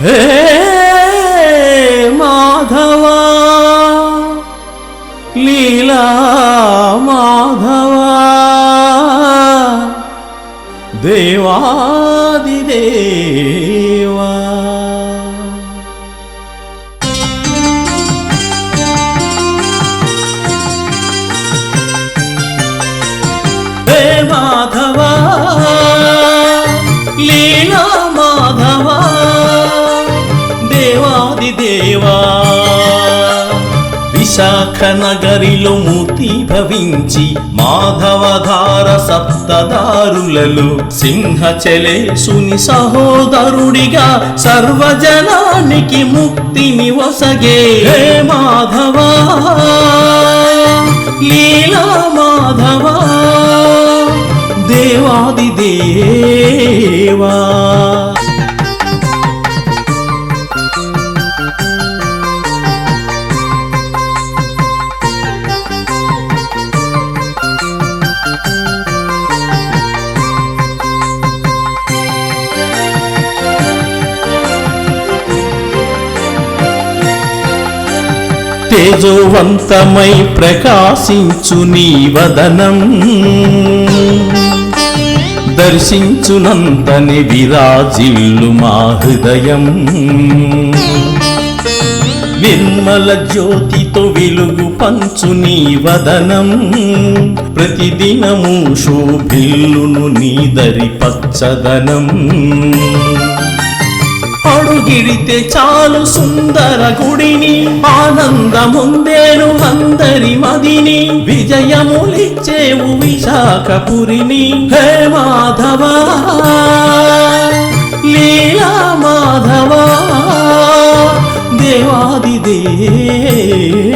హే మాధవా లీలా మాధవా దేవాదిదేవా దేవాది దేవా. విశాఖ నగరిలో మూర్తి భవించి మాధవధార సప్తదారులలో సింహచలేసుని సహోదరుడిగా సర్వజనానికి ముక్తిని వసగే. హే మాధవా లీలా మాధవ దేవాది దేవా. తేజోవంతమై ప్రకాశించు నీ వదనం. దర్శించునంతని విరాజిల్లు మా హృదయం. నిర్మల జ్యోతితో వెలుగు పంచు నీ వదనం. ప్రతిదినము శోభిల్లును నీ దరి పచ్చదనం. అడుగిడితే చాలు సుందర గుడిని ఆనందముందేను అందరి మదిని విజయములిచ్చేవు విశాఖపురిని. హే మాధవ లీలా మాధవ దేవాది దేవా.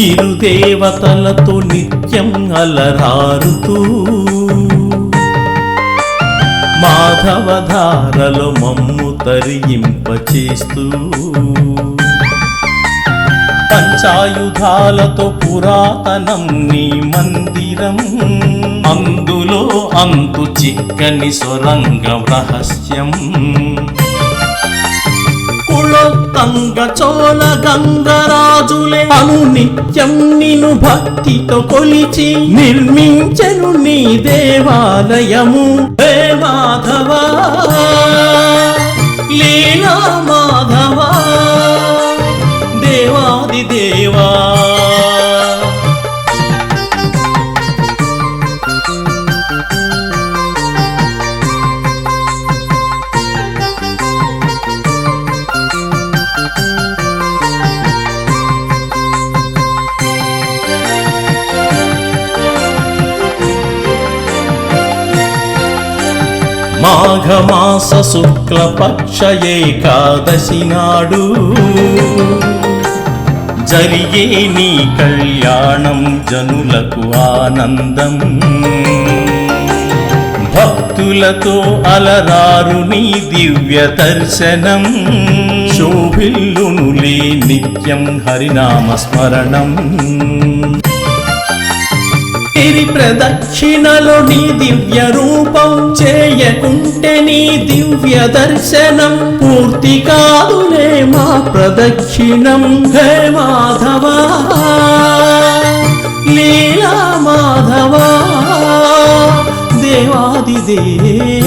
ఇరు దేవతలతో నిత్యం అలరారుతూ మాధవధారలో మమ్ము తరింపచేస్తూ పంచాయుధాలతో పురాతనం నీ మందిరం. అందులో అంతు చిక్కని సొరంగం రహస్యం. కులొత్తంగ చోళ గంగరాజులే అను నిత్యం నిను భక్తితో కొలిచి నిర్మించను నీ దేవాలయము. హే మాధవ లీలా మాధవ దేవాది దేవ మాఘమాస శుక్లపక్ష ఏకాదశి నాడు జరిగే నీ కళ్యాణం జనులకు ఆనందం. భక్తులతో అలరారు నీ దివ్య దర్శనం. శోభిల్లునులే నిత్యం హరినామ స్మరణం గిరి ప్రదక్షిణలో నీ దివ్య రూపం చేయకుంటే నీ దివ్య దర్శనం పూర్తి కాదులే మా ప్రదక్షిణం. హే మాధవ లీలా మాధవ దేవాది దేవ